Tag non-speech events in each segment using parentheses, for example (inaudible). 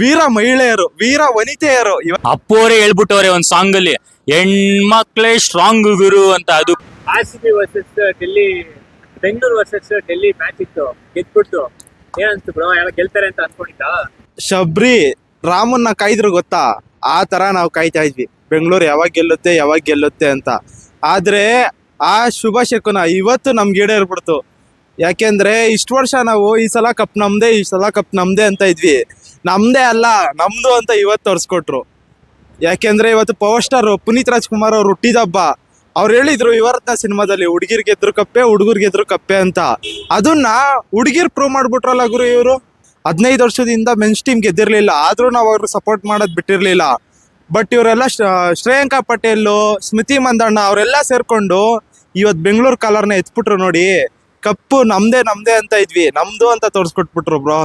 ವೀರ ಮಹಿಳೆಯರು ವೀರ ವನಿತೆಯರು ಇವ ಅಪ್ಪೋರೆ ಹೇಳ್ಬಿಟ್ಟವ್ರೆ ಒಂದ್ ಸಾಂಗ್ ಅಲ್ಲಿ ಹೆಣ್ಮಕ್ಳೇ ಸ್ಟ್ರಾಂಗ್ ಗುರು ಅಂತ ಅದು. R C B versus Delhi Bengaluru versus Delhi match ಇತ್ತು ಗೆದ್ಬಿಟ್ಟು ಏನಂತ ಬ್ರೋ ಯಾವಾಗ ಗೆಲ್ತಾರೆ ಅಂತ ಅನ್ಕೊಂಡಿದ್ದ? ಶಬ್ರಿ ರಾಮನ್ನ ಕಾಯ್ದ್ರು ಗೊತ್ತಾ? ಆ ತರ ನಾವು ಕಾಯ್ತಾ ಇದ್ವಿ. ಬೆಂಗಳೂರು ಯಾವಾಗ ಗೆಲ್ಲುತ್ತೆ ಯಾವಾಗ ಗೆಲ್ಲುತ್ತೆ ಅಂತ. ಆದ್ರೆ ಆ ಶುಭ ಶಕುನ ಇವತ್ತು ನಮ್ಗೆ ಈಡೇರ್ಬಿಡ್ತು. ಯಾಕೆಂದ್ರೆ ಇಷ್ಟು ವರ್ಷ ನಾವು ಈ ಸಲ ಕಪ್ ನಮ್ದೇ, ಈ ಸಲ ಕಪ್ ನಮ್ದೇ ಅಂತ ಇದ್ವಿ. ನಮ್ದೇ ಅಲ್ಲ, ನಮ್ದು ಅಂತ ಇವತ್ತು ತೋರಿಸ್ಕೊಟ್ರು. ಯಾಕೆಂದ್ರೆ ಇವತ್ತು ಪವರ್ ಸ್ಟಾರ್ ಪುನೀತ್ ರಾಜ್ಕುಮಾರ್ ಅವ್ರು ಹುಟ್ಟಿದಬ್ಬ ಅವ್ರು ಹೇಳಿದ್ರು, ಇವರತ್ನ ಸಿನಿಮಾದಲ್ಲಿ ಹುಡುಗಿರ್ ಗೆದ್ರು ಕಪ್ಪೆ, ಹುಡುಗರ್ ಗೆದ್ರು ಕಪ್ಪೆ ಅಂತ. ಅದನ್ನ ಹುಡುಗಿರ್ ಪ್ರೂವ್ ಮಾಡ್ಬಿಟ್ರಲ್ಲ ಗುರು ಇವರು. ಹದಿನೈದು ವರ್ಷದಿಂದ ಮೆನ್ಸ್ ಟೀಮ್ ಗೆದ್ದಿರ್ಲಿಲ್ಲ. ಆದ್ರೂ ನಾವು ಅವ್ರಿಗೆ ಸಪೋರ್ಟ್ ಮಾಡೋದ್ ಬಿಟ್ಟಿರ್ಲಿಲ್ಲ. ಬಟ್ ಇವರೆಲ್ಲ ಶ್ರೇಯಾಂಕಾ ಪಟೇಲ್ ಸ್ಮೃತಿ ಮಂದಣ್ಣ ಅವರೆಲ್ಲ ಸೇರ್ಕೊಂಡು ಇವತ್ತು ಬೆಂಗಳೂರು ಕಲರ್ನ ಎತ್ಬಿಟ್ರು ನೋಡಿ. ಕಪ್ಪು ನಮ್ದೇ ನಮ್ದೇ ಅಂತ ಇದ್ವಿ. ನಮ್ದು ಅಂತ ತೋರಿಸ್ಕೊಟ್ಬಿಟ್ರು ಬ್ರೋ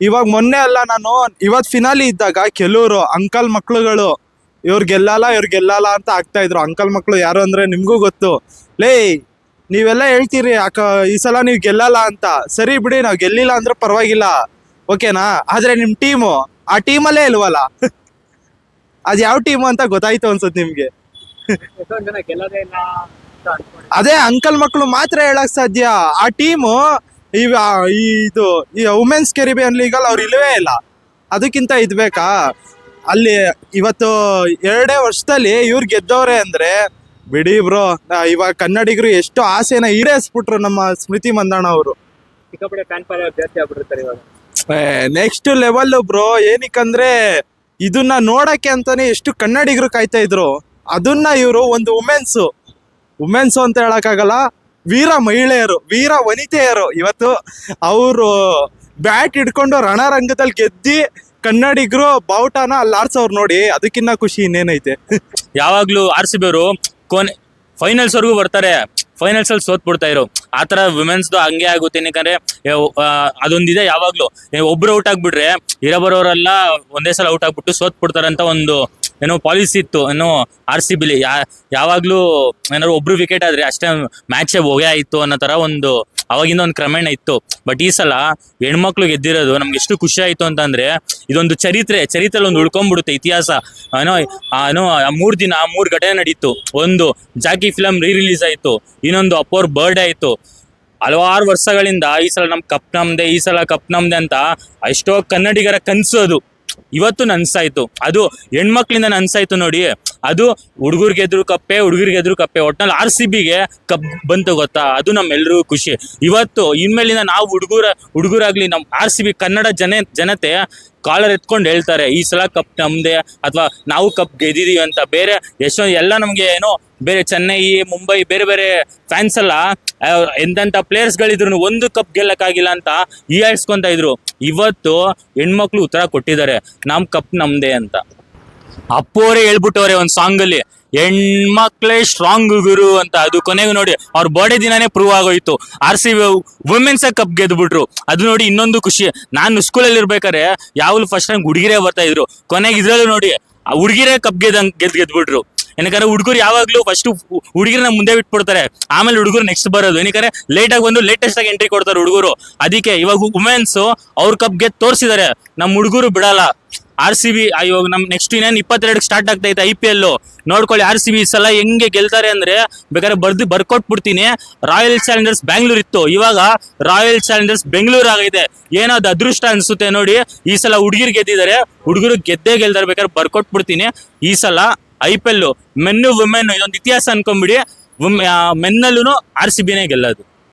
ಇವಾಗ ಮೊನ್ನೆ ಅಲ್ಲ ನಾನು, ಇವತ್ ಫಿನಾಲಿ ಇದ್ದಾಗ ಕೆಲವರು ಅಂಕಲ್ ಮಕ್ಳುಗಳು ಇವ್ರು ಗೆಲ್ಲಲ್ಲ, ಇವ್ರ್ ಗೆಲ್ಲಲ್ಲ ಅಂತ ಆಗ್ತಾ ಇದ್ರು. ಅಂಕಲ್ ಮಕ್ಳು ಯಾರು ಅಂದ್ರೆ ನಿಮಗೂ ಗೊತ್ತು. ಲೇ, ನೀವೆಲ್ಲ ಹೇಳ್ತೀರಿ ಅಕ್ಕ ಈ ಸಲ ನೀವು ಗೆಲ್ಲಲ್ಲ ಅಂತ. ಸರಿ ಬಿಡಿ, ನಾವು ಗೆಲ್ಲಿಲ್ಲ ಅಂದ್ರೆ ಪರವಾಗಿಲ್ಲ. ಓಕೆನಾ? ಆದ್ರೆ ನಿಮ್ ಟೀಮು, ಆ ಟೀಮಲ್ಲೇ ಇಲ್ವಲ್ಲ? (laughs) ಅದು ಯಾವ ಟೀಮು ಅಂತ ಗೊತ್ತಾಯ್ತು ಅನ್ಸುತ್ತೆ ನಿಮ್ಗೆ. ಅದೇ ಅಂಕಲ್ ಮಕ್ಕಳು ಮಾತ್ರ ಹೇಳಕ್ ಸಾಧ್ಯ. ಆ ಟೀಮು ಇವ ಈ ಇದು ಈ ವುಮೆನ್ಸ್ ಕೆರಿಬಿಯನ್ ಲೀಗಲ್ಲಿ ಅವ್ರು ಇಲ್ಲವೇ ಇಲ್ಲ. ಅದಕ್ಕಿಂತ ಇದು ಬೇಕಾ? ಅಲ್ಲಿ ಇವತ್ತು ಎರಡೇ ವರ್ಷದಲ್ಲಿ ಇವ್ರು ಗೆದ್ದವ್ರೆ ಅಂದ್ರೆ ಬಿಡಿ ಬ್ರೋ ಇವಾಗ ಕನ್ನಡಿಗರು ಎಷ್ಟು ಆಸೆನ ಈಡೇರಿಸ್ಬಿಟ್ರು ನಮ್ಮ ಸ್ಮೃತಿ ಮಂದಣ್ಣ ಅವರು. ನೆಕ್ಸ್ಟ್ ಲೆವೆಲ್ ಬ್ರೋ ಏನಕ್ಕಂದ್ರೆ ಇದನ್ನ ನೋಡಕ್ಕೆ ಅಂತಾನೆ ಎಷ್ಟು ಕನ್ನಡಿಗರು ಕಾಯ್ತಾ ಇದ್ರು. ಅದನ್ನ ಇವರು ಒಂದು ವುಮೆನ್ಸ್ ವುಮೆನ್ಸ್ ಅಂತ ಹೇಳಕ್ಕಾಗಲ್ಲ, ವೀರ ಮಹಿಳೆಯರು, ವೀರ ವನಿತೆಯರು. ಇವತ್ತು ಅವರು ಬ್ಯಾಟ್ ಹಿಡ್ಕೊಂಡು ರಣರಂಗದಲ್ಲಿ ಗೆದ್ದಿ ಕನ್ನಡಿಗರು ಬಾವುಟನ ಅಲ್ಲಿ ಆರ್ಸೋರು ನೋಡಿ, ಅದಕ್ಕಿನ್ನ ಖುಷಿ ಇನ್ನೇನೈತೆ. ಯಾವಾಗ್ಲೂ ಆರ್ ಸಿ ಬಿ ಅವರು ಕೊನೆ ಫೈನಲ್ಸ್ ವರೆಗೂ ಬರ್ತಾರೆ. ಫೈನಲ್ಸ್ ಅಲ್ಲಿ ಸೋತ್ ಬಿಡ್ತಾ ಇರೋ. ಆತರ ವಿಮೆನ್ಸ್ ಹಂಗೆ ಆಗುತ್ತೆ. ಏನಕ್ಕಂದ್ರೆ ಅದೊಂದಿದೆ ಯಾವಾಗ್ಲೂ. ಒಬ್ರು ಔಟ್ ಆಗ್ಬಿಟ್ರೆ ಇರಬರೋರೆಲ್ಲ ಒಂದೇ ಸಲ ಔಟ್ ಆಗ್ಬಿಟ್ಟು ಸೋತ್ ಬಿಡ್ತಾರೆ ಅಂತ ಒಂದು ಏನೋ ಪಾಲಿಸಿ ಇತ್ತು, ಏನೋ ಆರ್ ಸಿ ಬಿಲಿ ಯಾ, ಯಾವಾಗ್ಲೂ ಏನಾದ್ರು ಒಬ್ರು ವಿಕೆಟ್ ಆದ್ರೆ ಅಷ್ಟೇ ಮ್ಯಾಚೇ ಹೋಗೇ ಆಯಿತು ಅನ್ನೋ ತರ ಒಂದು, ಅವಾಗಿಂದ ಒಂದು ಕ್ರಮೇಣ ಇತ್ತು. ಬಟ್ ಈ ಸಲ ಹೆಣ್ಮಕ್ಳು ಗೆದ್ದಿರೋದು ನಮ್ಗೆ ಎಷ್ಟು ಖುಷಿ ಆಯಿತು ಅಂತಂದ್ರೆ, ಇದೊಂದು ಚರಿತ್ರೆ ಚರಿತ್ರೆ ಒಂದು ಉಳ್ಕೊಂಡ್ಬಿಡುತ್ತೆ ಇತಿಹಾಸ. ಏನೋ ಏನೋ ಮೂರ್ ದಿನ, ಆ ಮೂರ್ ಘಟನೆ ನಡೀತು. ಒಂದು ಜಾಕಿ ಫಿಲಮ್ ರೀ ರಿಲೀಸ್ ಆಯಿತು. ಇನ್ನೊಂದು ಅಪ್ಪೋರ್ ಬರ್ಡೇ ಆಯಿತು. ಹಲವಾರು ವರ್ಷಗಳಿಂದ ಈ ಸಲ ನಮ್ ಕಪ್ ನಮ್ದೆ, ಈ ಸಲ ಕಪ್ ನಮ್ದೆ ಅಂತ ಎಷ್ಟೋ ಕನ್ನಡಿಗರ ಕನಸು ಅದು. ಇವತ್ತು ನನ್ಸಾಯ್ತು. ಅದು ಹೆಣ್ಮಕ್ಳಿಂದ ನನ್ಸಾಯ್ತು ನೋಡಿ. ಅದು ಹುಡುಗರಿಗೆ ಎದ್ರು ಕಪ್ಪೆ, ಹುಡುಗರಿಗೆ ಎದ್ರು ಕಪ್ಪೆ. ಒಟ್ನಲ್ಲಿ ಆರ್ ಸಿ ಬಿಗೆ ಕಪ್ ಬಂತು ಗೊತ್ತಾ? ಅದು ನಮ್ಮೆಲ್ಲರಿಗೂ ಖುಷಿ. ಇವತ್ತು ಇನ್ಮೇಲಿಂದ ನಾವು ಹುಡುಗರ, ಹುಡುಗರಾಗ್ಲಿ ನಮ್ಮ ಆರ್ ಸಿ ಬಿ ಕನ್ನಡ ಜನ, ಜನತೆ ಕಾಲರ್ ಎತ್ಕೊಂಡು ಹೇಳ್ತಾರೆ, ಈ ಸಲ ಕಪ್ ನಮ್ದೆ ಅಥವಾ ನಾವು ಕಪ್ ಗೆದ್ದಿದೀವಿ ಅಂತ. ಬೇರೆ ಎಷ್ಟೊಂದು ಎಲ್ಲ ನಮಗೆ ಏನೋ ಬೇರೆ ಚೆನ್ನೈ, ಮುಂಬೈ, ಬೇರೆ ಬೇರೆ ಫ್ಯಾನ್ಸ್ ಎಲ್ಲ ಎಂತ ಎಂತೆಂಥ ಪ್ಲೇಯರ್ಸ್ಗಳಿದ್ರು ಒಂದು ಕಪ್ ಗೆಲ್ಲಕ್ಕಾಗಿಲ್ಲ ಅಂತ ಹೀಯಾಳಿಸ್ಕೊಂತ ಇದ್ರು. ಇವತ್ತು ಹೆಣ್ಮಕ್ಳು ಉತ್ತರ ಕೊಟ್ಟಿದ್ದಾರೆ. ನಮ್ ಕಪ್ ನಮ್ದೇ ಅಂತ. ಅಪ್ಪೋರೆ ಹೇಳ್ಬಿಟ್ಟವ್ರೆ ಒಂದ್ ಸಾಂಗ್ ಅಲ್ಲಿ, ಹೆಣ್ಮಕ್ಳೇ ಸ್ಟ್ರಾಂಗ್ ಗುರು ಅಂತ. ಅದು ಕೊನೆಗೂ ನೋಡಿ, ಅವ್ರ ಬರ್ಡೇ ದಿನಾನೇ ಪ್ರೂವ್ ಆಗೋಯ್ತು. ಆರ್ ಸಿ ವುಮೆನ್ಸ್ ಕಪ್ ಗೆದ್ಬಿಟ್ರು. ಅದು ನೋಡಿ ಇನ್ನೊಂದು ಖುಷಿ. ನಾನು ಸ್ಕೂಲಲ್ಲಿ ಇರ್ಬೇಕಾದ್ರೆ, ಯಾವಾಗಲೂ ಫಸ್ಟ್ ಟೈಮ್ ಹುಡುಗಿರೇ ಬರ್ತಾ ಇದ್ರು. ಕೊನೆಗೆ ಇದ್ರಲ್ಲೂ ನೋಡಿ, ಆ ಹುಡುಗಿರೇ ಕಪ್ ಗೆದ್ದಂಗೆ ಗೆದ್ ಗೆದ್ಬಿಟ್ರು. ಏನಕಂದ್ರೆ ಹುಡುಗರು ಯಾವಾಗ್ಲೂ ಫಸ್ಟ್ ಹುಡುಗಿರನ್ನ ಮುಂದೆ ಬಿಟ್ಬಿಡ್ತಾರೆ. ಆಮೇಲೆ ಹುಡುಗರು ನೆಕ್ಸ್ಟ್ ಬರೋದು. ಏನಕಂದ್ರೆ ಲೇಟ್ ಆಗಿ ಬಂದು ಲೇಟೆಸ್ಟ್ ಆಗಿ ಎಂಟ್ರಿ ಕೊಡ್ತಾರೆ ಹುಡುಗರು. ಅದಕ್ಕೆ ಇವಾಗ ವುಮೆನ್ಸ್ ಅವ್ರ ಕಪ್ ಗೆದ್ದು ತೋರಿಸಿದ್ದಾರೆ. ನಮ್ಮ ಹುಡುಗರು ಬಿಡಲ್ಲ. ಆರ್ ಸಿ ಬಿ, ಇವಾಗ ನಮ್ ನೆಕ್ಸ್ಟ್ ಇನ್ನೇನು ಇಪ್ಪತ್ತೆರಡು ಸ್ಟಾರ್ಟ್ ಆಗ್ತೈತೆ ಐ ಪಿ ಎಲ್ ನೋಡ್ಕೊಳ್ಳಿ, ಆರ್ ಸಿ ಬಿ ಸಲ ಹೆಂಗೆ ಗೆಲ್ತಾರೆ ಅಂದ್ರೆ ಬೇಕಾದ್ರೆ ಬರ್ದು ಬರ್ಕೊಟ್ಬಿಡ್ತೀನಿ. ರಾಯಲ್ ಚಾಲೆಂಜರ್ಸ್ ಬ್ಯಾಂಗ್ಳೂರ್ ಇತ್ತು. ಇವಾಗ ರಾಯಲ್ ಚಾಲೆಂಜರ್ಸ್ ಬೆಂಗಳೂರು ಆಗೈತೆ. ಏನೋ ಅದು ಅದೃಷ್ಟ ಅನ್ಸುತ್ತೆ ನೋಡಿ, ಈ ಸಲ ಹುಡುಗಿರು ಗೆದ್ದಿದ್ದಾರೆ. ಹುಡುಗರು ಗೆದ್ದೇ ಗೆಲ್ತಾರೆ, ಬೇಕಾದ್ರೆ ಬರ್ಕೊಟ್ಬಿಡ್ತೀನಿ. ಈ ಸಲ ಐ ಪಿ ಎಲ್ ಮೆನ್ನು ವುಮೆನ್ ಇದೊಂದು ಇತಿಹಾಸ ಅನ್ಕೊಂಬಿಡಿ. ಮೆನ್ನಲ್ಲೂ ಆರ್ ಸಿ ಬಿನೇ ಗೆಲ್ಲೋದು.